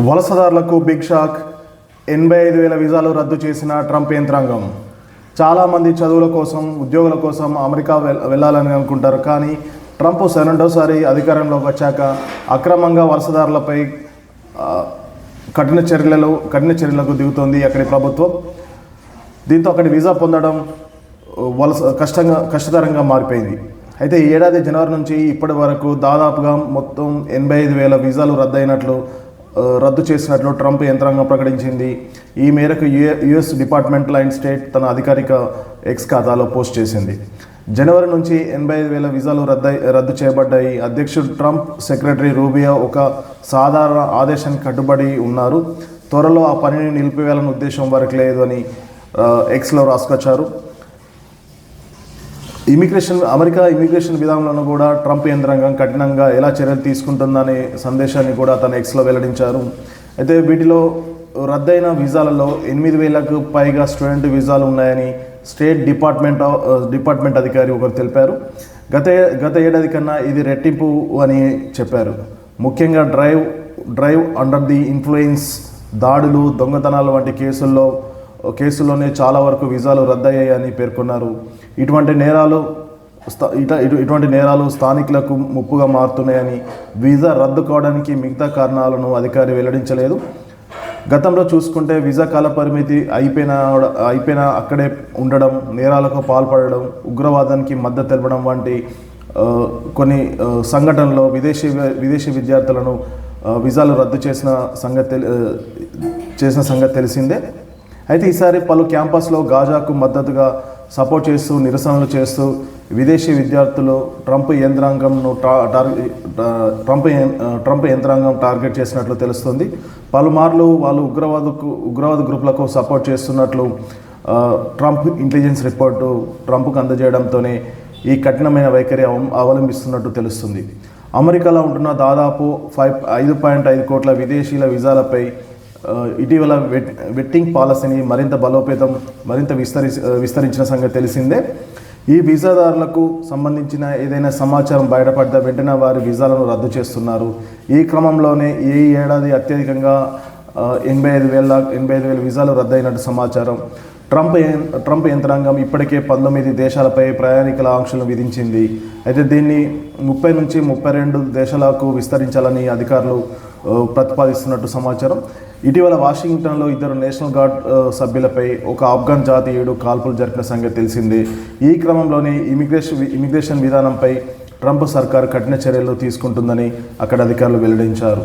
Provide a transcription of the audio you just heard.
వలసదారులకు big shock. ఎనభై ఐదు వేల వీసాలు రద్దు చేసిన ట్రంప్ యంత్రాంగం. చాలామంది చదువుల కోసం ఉద్యోగుల కోసం అమెరికా వెళ్ళాలని అనుకుంటారు. కానీ ట్రంప్ రెండోసారి అధికారంలోకి వచ్చాక అక్రమంగా వలసదారులపై కఠిన చర్యలు కఠిన చర్యలకు దిగుతోంది అక్కడి ప్రభుత్వం. దీంతో అక్కడి వీసా పొందడం వలస కష్టంగా కష్టతరంగా మారిపోయింది. అయితే ఈ ఏడాది జనవరి నుంచి ఇప్పటి వరకు దాదాపుగా మొత్తం ఎనభై ఐదు వేల వీసాలు రద్దయినట్లు రద్దు చేసినట్లు ట్రంప్ యంత్రాంగం ప్రకటించింది. ఈ మేరకు యుఎ యుఎస్ డిపార్ట్మెంట్ లైన్ స్టేట్ తన అధికారిక ఎక్స్ ఖాతాలో పోస్ట్ చేసింది. జనవరి నుంచి ఎనభై ఐదు వేల వీసాలు రద్దు రద్దు చేయబడ్డాయి. అధ్యక్షుడు ట్రంప్ సెక్రటరీ రూబియా ఒక సాధారణ ఆదేశానికి కట్టుబడి ఉన్నారు. త్వరలో ఆ పనిని నిలిపివేయాలనే ఉద్దేశం వరకు లేదు అని ఎక్స్లో రాసుకొచ్చారు. ఇమిగ్రేషన్ అమెరికా ఇమిగ్రేషన్ విధానంలో కూడా ట్రంప్ యంత్రాంగం కఠినంగా ఎలా చర్యలు తీసుకుంటుందనే సందేశాన్ని కూడా తన ఎక్స్లో వెల్లడించారు. అయితే వీటిలో రద్దయిన వీసాలలో ఎనిమిది వేలకు పైగా స్టూడెంట్ వీసాలు ఉన్నాయని స్టేట్ డిపార్ట్మెంట్ ఆఫ్ డిపార్ట్మెంట్ అధికారి ఒకరు తెలిపారు. గత గత ఏడాది కన్నా ఇది రెట్టింపు అని చెప్పారు. ముఖ్యంగా drive drive under the influence దాడులు దొంగతనాలు వంటి కేసుల్లో కేసుల్లోనే చాలా వరకు వీసాలు రద్దయ్యాయని పేర్కొన్నారు. ఇటువంటి నేరాలు స్థా- ఇట ఇటువంటి నేరాలు స్థానికులకు ముప్పుగా మారుతున్నాయని వీసా రద్దు కావడానికి మిగతా కారణాలను అధికారి వెల్లడించలేదు. గతంలో చూసుకుంటే వీసా కాల పరిమితి అయిపోయిన అయిపోయిన అక్కడే ఉండడం నేరాలకు పాల్పడడం ఉగ్రవాదానికి మద్దతు తెలపడం వంటి కొన్ని సంఘటనలో విదేశీ విదేశీ విద్యార్థులను వీసాలు రద్దు చేసిన సంగతి చేసిన సంగతి తెలిసిందే. అయితే ఈసారి పలు క్యాంపస్లో గాజాకు మద్దతుగా సపోర్ట్ చేస్తూ నిరసనలు చేస్తూ విదేశీ విద్యార్థులు ట్రంప్ యంత్రాంగంను టా- టార్- ట్రంప్ ట్రంప్ యంత్రాంగం టార్గెట్ చేసినట్లు తెలుస్తుంది. పలుమార్లు వాళ్ళు ఉగ్రవాదకు ఉగ్రవాద గ్రూపులకు సపోర్ట్ చేస్తున్నట్లు ట్రంప్ ఇంటెలిజెన్స్ రిపోర్టు ట్రంప్కు అందజేయడంతోనే ఈ కఠినమైన వైఖరి అవలంబిస్తున్నట్టు తెలుస్తుంది. అమెరికాలో ఉంటున్న దాదాపు ఫైవ్ ఐదు పాయింట్ ఐదు కోట్ల విదేశీయుల వీజాలపై ఇటీవల వెట్టింగ్ పాలసీని మరింత బలోపేతం మరింత విస్తరి విస్తరించిన సంగతి తెలిసిందే. ఈ వీసాదారులకు సంబంధించిన ఏదైనా సమాచారం బయటపడ్డ వెంటనే వారి వీసాలను రద్దు చేస్తున్నారు. ఈ క్రమంలోనే ఈ ఏడాది అత్యధికంగా ఎనభై ఐదు వేల ఎనభై ఐదు వేల వీసాలు రద్దయినట్టు సమాచారం. ట్రంప్ ట్రంప్ యంత్రాంగం ఇప్పటికే పంతొమ్మిది దేశాలపై ప్రయాణికుల ఆంక్షలు విధించింది. అయితే దీన్ని ముప్పై నుంచి ముప్పై రెండు దేశాలకు విస్తరించాలని అధికారులు ప్రతిపాదిస్తున్నట్టు సమాచారం. ఇటీవల వాషింగ్టన్లో ఇద్దరు నేషనల్ గార్డ్ సభ్యులపై ఒక ఆఫ్ఘన్ జాతీయుడు కాల్పులు జరిపిన సంగతి తెలిసిందే. ఈ క్రమంలోనే ఇమిగ్రేషన్ ఇమిగ్రేషన్ విధానంపై ట్రంప్ సర్కార్ కఠిన చర్యలు తీసుకుంటుందని అక్కడ అధికారులు వెల్లడించారు.